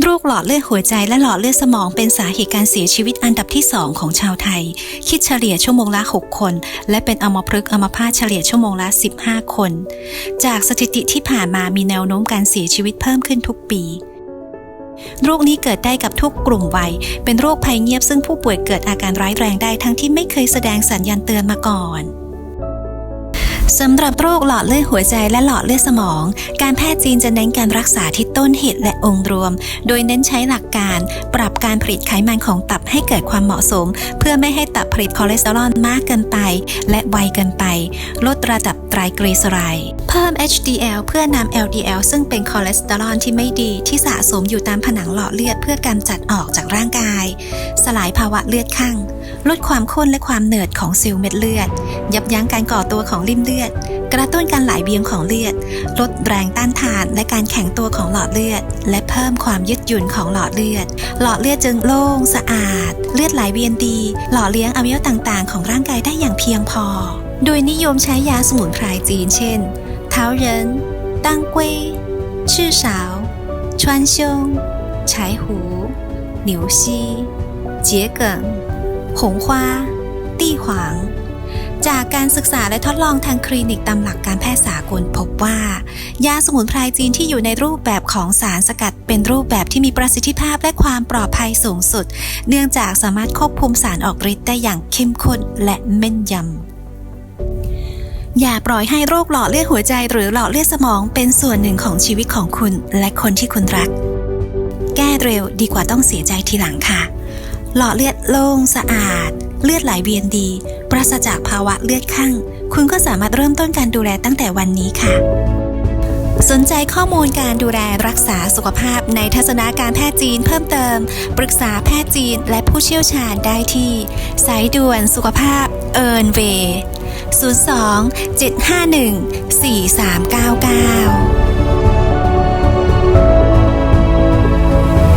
โรคหลอดเลือดหัวใจและหลอดเลือดสมองเป็นสาเหตุการเสียชีวิตอันดับที่ 2 ของชาวไทย คิดเฉลี่ยชั่วโมงละ 6 คน และเป็นอมพฤกษ์อมพาตเฉลี่ยชั่วโมงละ 15 คน จากสถิติที่ผ่านมามีแนวโน้มการเสียชีวิตเพิ่มขึ้นทุกปีโรคนี้เกิดได้กับทุกกลุ่มวัย เป็นโรคภัยเงียบซึ่งผู้ป่วยเกิดอาการร้ายแรงได้ทั้งที่ไม่เคยแสดงสัญญาณเตือนมาก่อน สำหรับโรคหลอดเลือดหัวใจและหลอดเลือดสมอง การแพทย์จีนจะเน้นการรักษาที่ต้นเหตุและองค์รวม โดยเน้นใช้หลักการ ปรับการผลิตไขมันของตับให้เกิดความเหมาะสม เพื่อไม่ให้ตับผลิตคอเลสเตอรอลมากเกินไป และไวเกินไป ลดระดับไตรกลีเซอไรด์เพิ่ม HDL เพื่อนำ LDL ซึ่งเป็นคอเลสเตอรอลที่ไม่ดีที่สะสมอยู่ตามผนังหลอดเลือดเพื่อกำจัดออกจากร่างกาย สลายภาวะเลือดข้าง ลดความข้นและความเหนืดของซลล์เม็ดเลือด ยับยั้งการก่อตัวของริ่มเลือด กระตุ้นการไหลเวียนของเลือด ลดแรงต้านทานและการแข็งตัวของหลอดเลือด และเพิ่มความยืดหยุ่นของหลอดเลือด หลอดเลือดจึงโล่งสะอาด เลือดไหลเวียนดี หล่อเลี้ยงอวัยวะต่างๆ ของร่างกายได้อย่างเพียงพอ โดยนิยมใช้ยาสมุนไพรจีน เช่นเท้าเรินตั้งเก้ยชื่อสาวชวนชงฉายหูหนิวซีเจ๋ยเกิ ฮวาตี้หวาง จากการศึกษาและทดลองทางคลินิกตามหลักการแพทย์สากลพบว่า ยาสมุนไพรจีนที่อยู่ในรูปแบบของสารสกัด เป็นรูปแบบที่มีประสิทธิภาพและความปลอดภัยสูงสุด เนื่องจากสามารถควบคุมสารออกฤทธิ์ได้อย่างเข้มข้นและแม่นยำอย่าปล่อยให้โรคหลอดเลือดหัวใจหรือหลอดเลือดสมองเป็นส่วนหนึ่งของชีวิตของคุณและคนที่คุณรัก แก้เร็วดีกว่าต้องเสียใจทีหลังค่ะ หลอดเลือดโล่งสะอาด เลือดไหลเวียนดี ปราศจากภาวะเลือดข้างคุณก็สามารถเริ่มต้นการดูแลตั้งแต่วันนี้ค่ะ สนใจข้อมูลการดูแลรักษาสุขภาพในทัศนาการแพทย์จีนเพิ่มเติม ปรึกษาแพทย์จีนและผู้เชี่ยวชาญได้ที่ สายด่วนสุขภาพเอิร์นเวย์02 751 4399